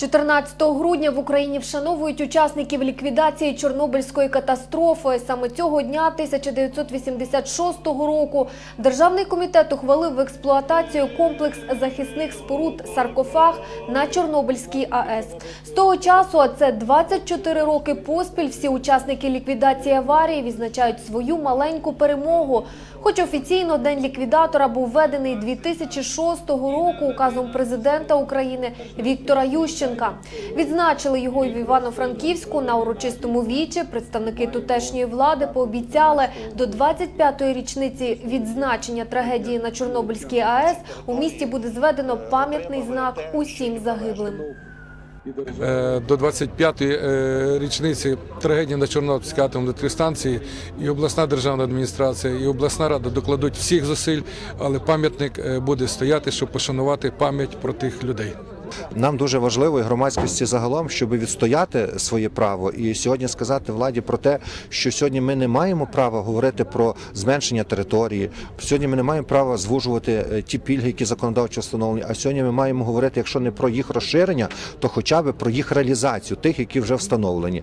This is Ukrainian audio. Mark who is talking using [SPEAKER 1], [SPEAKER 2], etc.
[SPEAKER 1] 14 грудня в Україні вшановують учасників ліквідації Чорнобильської катастрофи. Саме цього дня 1986 року Державний комітет ухвалив в експлуатацію комплекс захисних споруд «Саркофаг» на Чорнобильській АЕС. З того часу, а це 24 роки поспіль, всі учасники ліквідації аварії відзначають свою маленьку перемогу. Хоч офіційно День ліквідатора був введений 2006 року указом президента України Віктора Ющенка. Відзначили його і в Івано-Франківську на урочистому вічі. Представники тутешньої влади пообіцяли до 25-ї річниці відзначення трагедії на Чорнобильській АЕС у місті буде зведено пам'ятний знак усім загиблим.
[SPEAKER 2] Е, до 25-ї е, річниці трагедії на Чорнобильській атомній електростанції і обласна державна адміністрація, і обласна рада докладуть всіх зусиль, але пам'ятник е, буде стояти, щоб пошанувати пам'ять про тих людей.
[SPEAKER 3] Нам дуже важливо і громадськості загалом, щоб відстояти своє право і сьогодні сказати владі про те, що сьогодні ми не маємо права говорити про зменшення території. Сьогодні ми не маємо права звужувати е, ті пільги, які законодавчо встановлені. А сьогодні ми маємо говорити, якщо не про їх розширення, то хоча б про їх реалізацію, тих, які вже встановлені.